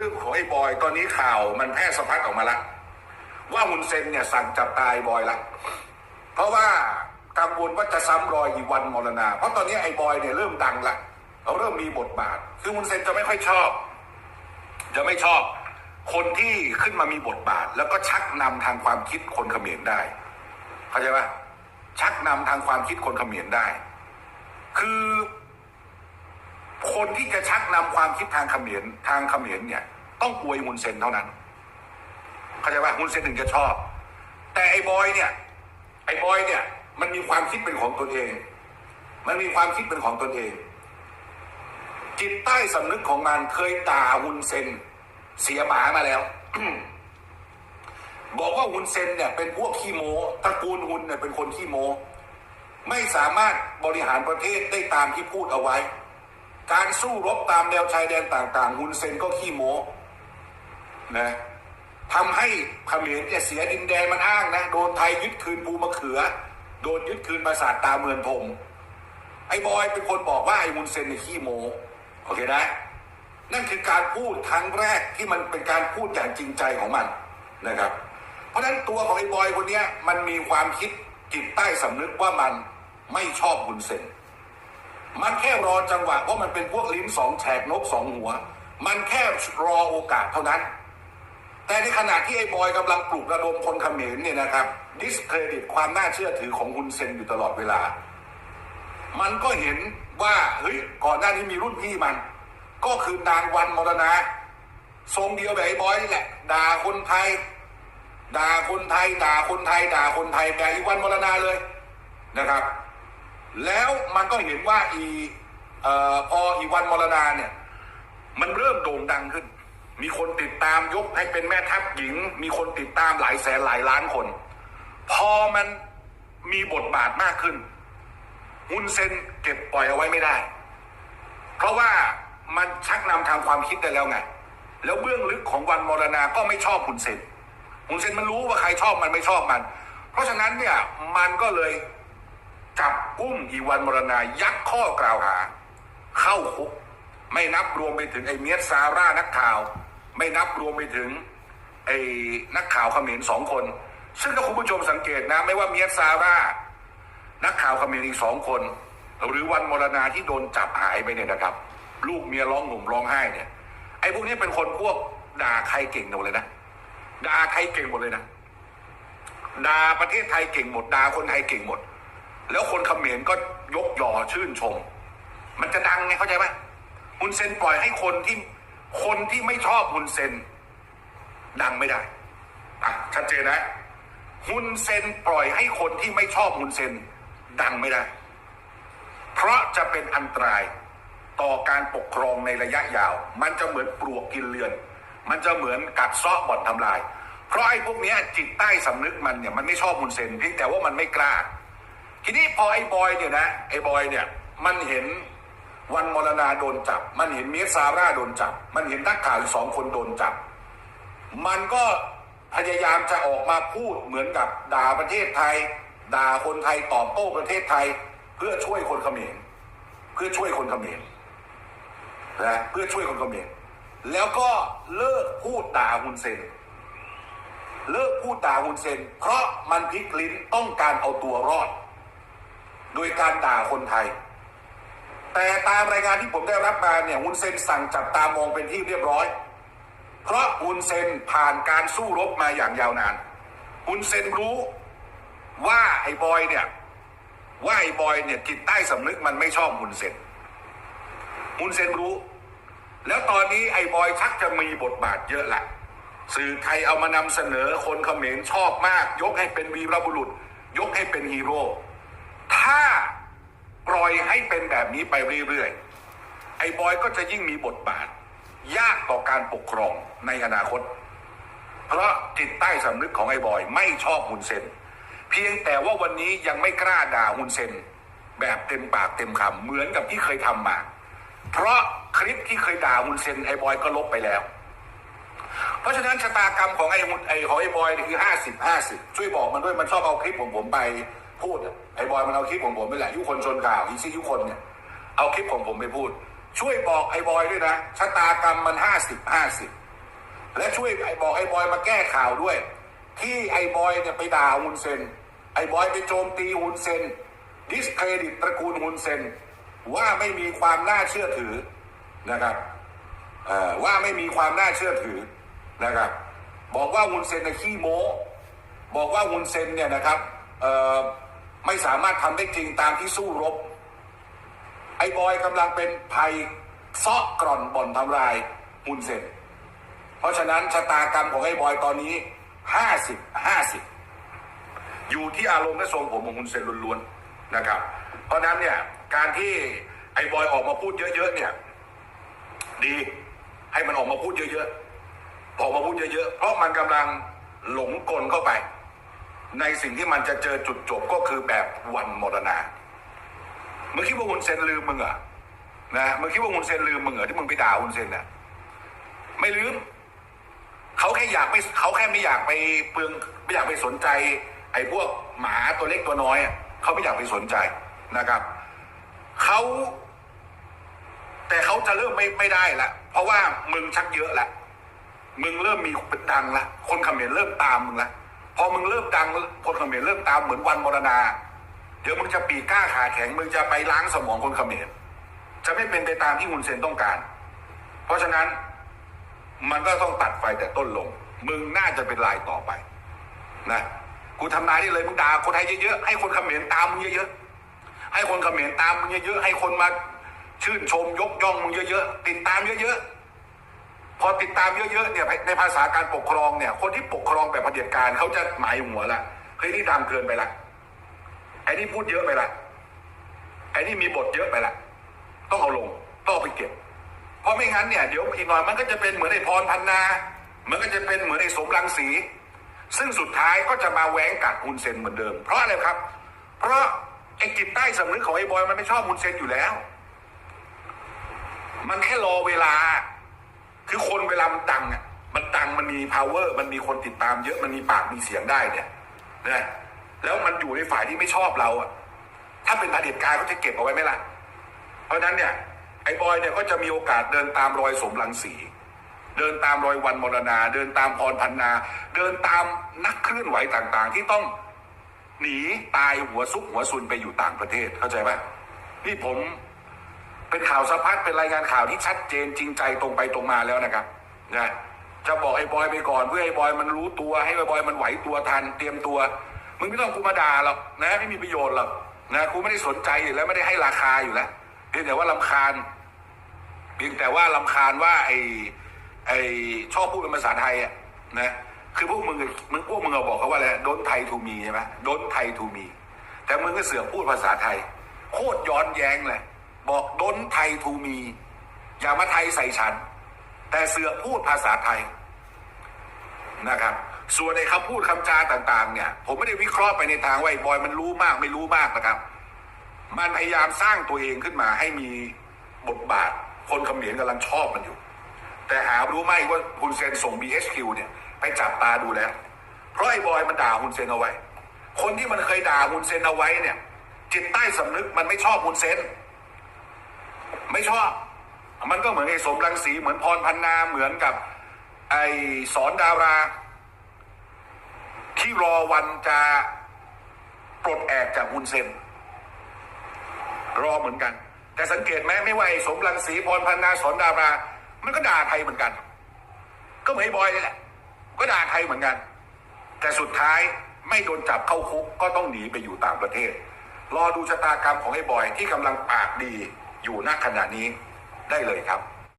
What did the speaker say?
เรื่องของไอ้บอยตอนนี้ข่าวมันแพร่สะพัดออกมาล้วว่าฮุนเซนเนี่ยสั่งจับตายบอยละเพราะว่ากังวลว่าจะซ้ำรอยอีวันมรณา เพราะตอนนี้ไอ้บอยเนี่ยเริ่มดังละเขาเริ่มมีบทบาท คือฮุนเซนจะไม่ค่อยชอบ จะไม่ชอบ คนที่ขึ้นมามีบทบาท แล้วก็ชักนำทางความคิดคนเขมรได้ เข้าใจปะชักนำทางความคิดคนเขมรได้ คือ คนที่จะชักนำความคิดทางเขมรทางเขมรเนี่ย ต้องอวยฮุนเซนเท่านั้น เข้าใจปะฮุนเซนถึงจะชอบ แต่ไอ้บอยเนี่ย ไอ้บอยเนี่ย มันมีความคิดเป็นของตนเอง มันมีความคิดเป็นของตนเอง จิตใต้สำนึกของมันเคยด่าฮุนเซนเสียหมามาแล้วบอกว่าฮุนเซนเนี่ยเป็นพวกขี้โมตระกูลฮุนเนี่ยเป็นคนขี้โมไม่สามารถบริหารประเทศได้ตามที่พูดเอาไว้ การสู้รบตามแนวชายแดนต่างๆฮุนเซนก็ขี้โมนะทำให้เขมรเนี่ยเสียดินแดนมันอ้างนะ โดนไทยยึดคืนภูมะเขือ โดนยึดคืนปราสาทตาเมืองทมไอ้บอยเป็นคนบอกว่าไอ้ฮุนเซนเนี่ยขี้โมโอเคนะนั่นคือการพูดครั้งแรกที่มันเป็นการพูดอย่างจริงใจของมันนะครับ เพราะฉะนั้นตัวของไอ้บอยคนนี้มันมีความคิดจิตใต้สำนึกว่ามันไม่ชอบฮุนเซน มันแค่รอจังหวะเพราะมันเป็นพวกลิ้นสองแฉกนกสองหัว มันแค่รอโอกาสเท่านั้น แต่ในขณะที่ไอ้บอยกำลังปลุกระดมคนเขมรเนี่ยนะครับดิสเครดิตความน่าเชื่อถือของฮุนเซนอยู่ตลอดเวลา มันก็เห็นว่าเฮ้ยก่อนหน้านี้มีรุ่นพี่มัน ก็คือนางวันมรณะทรงเดียวแบบไอ้บอยนี่แหละ ด่าคนไทย ด่าคนไทย ด่าคนไทย ด่าคนไทยแบบอีวันมรณาเลยนะครับ แล้วมันก็เห็นว่าอีเอ่อพออีวันมรณาเนี่ย มันเริ่มโด่งดังขึ้น มีคนติดตามยกให้เป็นแม่ทัพหญิง มีคนติดตามหลายแสนหลายล้านคน พอมันมีบทบาทมากขึ้นฮุนเซนเก็บปล่อยเอาไว้ไม่ได้ เพราะว่ามันชักนำทางความคิดได้แล้วไง แล้วเบื้องลึกของวันมรณาก็ไม่ชอบฮุนเซนฮุนเซนมันรู้ว่าใครชอบมันไม่ชอบมัน เพราะฉะนั้นเนี่ยมันก็เลย จับกุ้มอีวันมรณายัดข้อกล่าวหา เข้าคุกไม่นับรวมไปถึงไอ้เมียสซาร่านักข่าว ไม่นับรวมไปถึงไอ้นักข่าวเขมรสองคน ซึ่งถ้าคุณผู้ชมสังเกตนะ ไม่ว่าเมียสซาร่านักข่าวเขมรอีกสองคน หรือวันมรณาที่โดนจับหายไปเนี่ยนะครับ ลูกเมียร้องห่มร้องไห้เนี่ยไอ้พวกนี้เป็นคนพวกด่าใครเก่งหมดเลยนะด่าใครเก่งหมดเลยนะด่าประเทศไทยเก่งหมดด่าคนไทยเก่งหมด เขมรก็ยกยอชื่นชม มันจะดังไงเข้าใจไหมฮุนเซนปล่อยให้คนที่คนที่ไม่ชอบฮุนเซน ดังไม่ได้อะชัดเจนนะฮุนเซนปล่อยให้คนที่ไม่ชอบฮุนเซน ดังไม่ได้ เพราะจะเป็นอันตรายต่อการปกครองในระยะยาว มันจะเหมือนปลวกกินเลือน มันจะเหมือนกัดซาะบ่อนทำลาย เพราะไอ้พวกนี้จิตใต้สำนึกมันเนี่ยมันไม่ชอบฮุนเซนเพียงแต่ว่ามันไม่กล้า ทีนี้พอไอ้บอยเนี่ยนะไอ้บอยเนี่ยมันเห็นวันมรณาโดนจับ มันเห็นเมียซาร่าโดนจับ มันเห็นนักข่าวสองคนโดนจับ มันก็พยายามจะออกมาพูดเหมือนกับด่าประเทศไทย ด่าคนไทยตอบโต้ประเทศไทย เพื่อช่วยคนเขมรเพื่อช่วยคนเขมรนะเพื่อช่วยคนเขมรแล้วก็เลิกพูดด่าฮุนเซนเลิกพูดด่าฮุนเซนเพราะมันพลิกลิ้นต้องการเอาตัวรอด โดยการด่าคนไทย แต่ตามรายงานที่ผมได้รับมาเนี่ยฮุนเซนสั่งจับตามองเป็นที่เรียบร้อย เพราะฮุนเซนผ่านการสู้รบมาอย่างยาวนานฮุนเซนรู้ว่าไอ้บอยเนี่ยว่าไอ้บอยเนี่ยจิตใต้สำนึกมันไม่ชอบฮุนเซนฮุนเซนรู้ แล้วตอนนี้ไอ้บอยชักจะมีบทบาทเยอะแหละสื่อไทยเอามานำเสนอคนเขมรชอบมาก ยกให้เป็นวีรบุรุษ ยกให้เป็นฮีโร่ ถ้าปล่อยให้เป็นแบบนี้ไปเรื่อยๆ ไอ้บอยก็จะยิ่งมีบทบาท ยากต่อการปกครองในอนาคต เพราะจิตใต้สำนึกของไอ้บอยไม่ชอบฮุนเซน เพียงแต่ว่าวันนี้ยังไม่กล้าด่าฮุนเซน แบบเต็มปากเต็มคำเหมือนกับที่เคยทำมา เพราะคลิปที่เคยด่าฮุนเซนไอ้บอยก็ลบไปแล้ว เพราะฉะนั้นชะตากรรมของไอ้ไอ้ของไอ้บอยคือห้าสิบห้าสิบช่วยบอกมันด้วยมันชอบเอาคลิปของผมไป พูดอะไอ้บอยมันเอาคลิปของผมไปแหละยุคนชนข่าวอีซี่ยุคนเนี่ยเอาคลิปของผมไปพูด ช่วยบอกไอ้บอยด้วยนะชะตากรรมมันห้าสิบห้าสิบและช่วยไอ้บอกไอ้บอยมาแก้ข่าวด้วย ที่ไอ้บอยเนี่ยไปด่าฮุนเซนไอ้บอยไปโจมตีฮุนเซนดิสเครดิตตระกูลฮุนเซนว่าไม่มีความน่าเชื่อถือนะครับว่าไม่มีความน่าเชื่อถือนะครับ บอกว่าฮุนเซนน่ะขี้โม้ บอกว่าฮุนเซนเนี่ยนะครับ ไม่สามารถทำได้จริงตามที่สู้รบ ไอ้บอยกำลังเป็นภัยเซาะกร่อนบ่อนทำลายฮุนเซนเพราะฉะนั้นชะตากรรมของไอ้บอยตอนนี้ห้าสิบห้าสิบอยู่ที่อารมณ์และทรงผมของฮุนเซนล้วนๆนะครับ เพราะฉะนั้นเนี่ยการที่ไอ้บอยออกมาพูดเยอะๆเนี่ยดีให้มันออกมาพูดเยอะๆออกมาพูดเยอะๆเพราะมันกำลังหลงกลเข้าไป ในสิ่งที่มันจะเจอจุดจบก็คือแบบวันมรณามึงคิดว่าฮุนเซนลืมมึงเหรอนะมึงคิดว่าฮุนเซนลืมมึงเหรอที่มึงไปด่าฮุนเซนน่ะไม่ลืมเขาแค่อยากไม่เขาแค่ไม่อยากไปเปลืองไม่อยากไปสนใจ ไอ้พวกหมาตัวเล็กตัวน้อยอะเขาไม่อยากไปสนใจนะครับเขาแต่เขาจะเริ่มไม่ไม่ได้ละเพราะว่ามึงชักเยอะละมึงเริ่มมีดังละคนเขมรเริ่มตามมึงละ พอมึงเริ่มดังคนเขมรเริ่มตามเหมือนวันมรณา เดี๋ยวมึงจะปีกกล้าขาแข็งมึงจะไปล้างสมองคนเขมรจะไม่เป็นไปตามที่ฮุนเซนต้องการ เพราะฉะนั้นมันก็ต้องตัดไฟแต่ต้นลง มึงน่าจะเป็นลายต่อไปนะกูทำนายได้เลยมึงด่าคนไทยเยอะๆให้คนเขมรตามมึงเยอะๆให้คนเขมรตามมึงเยอะๆให้คนมาชื่นชมยกย่องมึงเยอะๆติดตามเยอะๆ พอติดตามเยอะๆเนี่ยในภาษาการปกครองเนี่ย คนที่ปกครองแบบเผด็จการเขาจะหมายหัวละเฮ้ยนี่ดังเกินไปละไอ้นี่พูดเยอะไปละไอ้นี่มีบทเยอะไปละต้องเอาลงต้องเอาไปเก็บ เพราะไม่งั้นเนี่ยเดี๋ยวอีกหน่อยมันก็จะเป็นเหมือนไอ้พรพันนามันก็จะเป็นเหมือนไอ้สมรังสี ซึ่งสุดท้ายก็จะมาแหวงกัดฮุนเซนเหมือนเดิม เพราะอะไรครับ เพราะไอ้จิตใต้สำนึกของไอ้บอยมันไม่ชอบฮุนเซนอยู่แล้ว มันแค่รอเวลา คือคนเวลามันดังอะมันดังมันมี power มันมีคนติดตามเยอะมันมีปากมีเสียงได้เนี่ยนะแล้วมันอยู่ในฝ่ายที่ไม่ชอบเราอะถ้าเป็นเผด็จการเขาจะเก็บเอาไว้ไหมล่ะ เพราะฉะนั้นเนี่ยไอ้บอยเนี่ยก็จะมีโอกาสเดินตามรอยสมรังสี เดินตามรอยวันมรณา เดินตามพรพันนา เดินตามนักเคลื่อนไหวต่างๆ ที่ต้องหนีตายหัวซุกหัวซุนไปอยู่ต่างประเทศเข้าใจไหมนี่ผม เป็นข่าวสะพัดเป็นรายงานข่าวที่ชัดเจนจริงใจตรงไปตรงมาแล้วนะครับนะจะบอกไอ้บอยไปก่อนเพื่อไอ้บอยมันรู้ตัวให้ไอ้บอยมันไหวตัวทันเตรียมตัว มึงไม่ต้องกูมาด่าหรอกนะไม่มีประโยชน์หรอกนะกูไม่ได้สนใจอยู่แล้วไม่ได้ให้ราคาอยู่แล้วเพียงแต่ว่าลำคาญเพียงแต่ว่าลำคาญว่าไอ้ไอ้ชอบพูดเป็นภาษาไทยอะนะคือพวกมึงมึงพวกมึงเอาบอกเขาว่าอะไรโดนไทยทูมีใช่ไหมโดนไทยทูมี แต่มึงก็เสือกพูดภาษาไทย โคตรย้อนแย้งเลย บอกดนไทยทูมี อย่ามาไทยใส่ฉัน แต่เสือพูดภาษาไทยนะครับ ส่วนไอ้คำพูดคำจาต่างๆ เนี่ย ผมไม่ได้วิเคราะห์ไปในทางว่าไอ้บอยมันรู้มากไม่รู้มากนะครับ มันพยายามสร้างตัวเองขึ้นมาให้มีบทบาท คนเขมรกำลังชอบมันอยู่ แต่หารู้ไหมว่าฮุนเซนส่ง BHQ เนี่ยไปจับตาดูแล้ว เพราะไอ้บอยมันด่าฮุนเซนเอาไว้ คนที่มันเคยด่าฮุนเซนเอาไว้เนี่ยจิตใต้สำนึกมันไม่ชอบฮุนเซน ไม่ชอบ มันก็เหมือนไอ้สมรังสีเหมือนพรพันนาเหมือนกับ ไอ้สอนดารา ที่รอวันจะปลดแอกจากฮุนเซนรอเหมือนกัน แต่สังเกตไหมไม่ว่าไอ้สมรังสีพรพันนาสอนดารา มันก็ด่าไทยเหมือนกัน ก็เหมือนไอ้บอยนี่แหละก็ด่าไทยเหมือนกัน แต่สุดท้ายไม่โดนจับเข้าคุกก็ต้องหนีไปอยู่ต่างประเทศ รอดูชะตากรรมของไอ้บอยที่กำลังปากดี อยู่ณขณะนี้ได้เลยครับ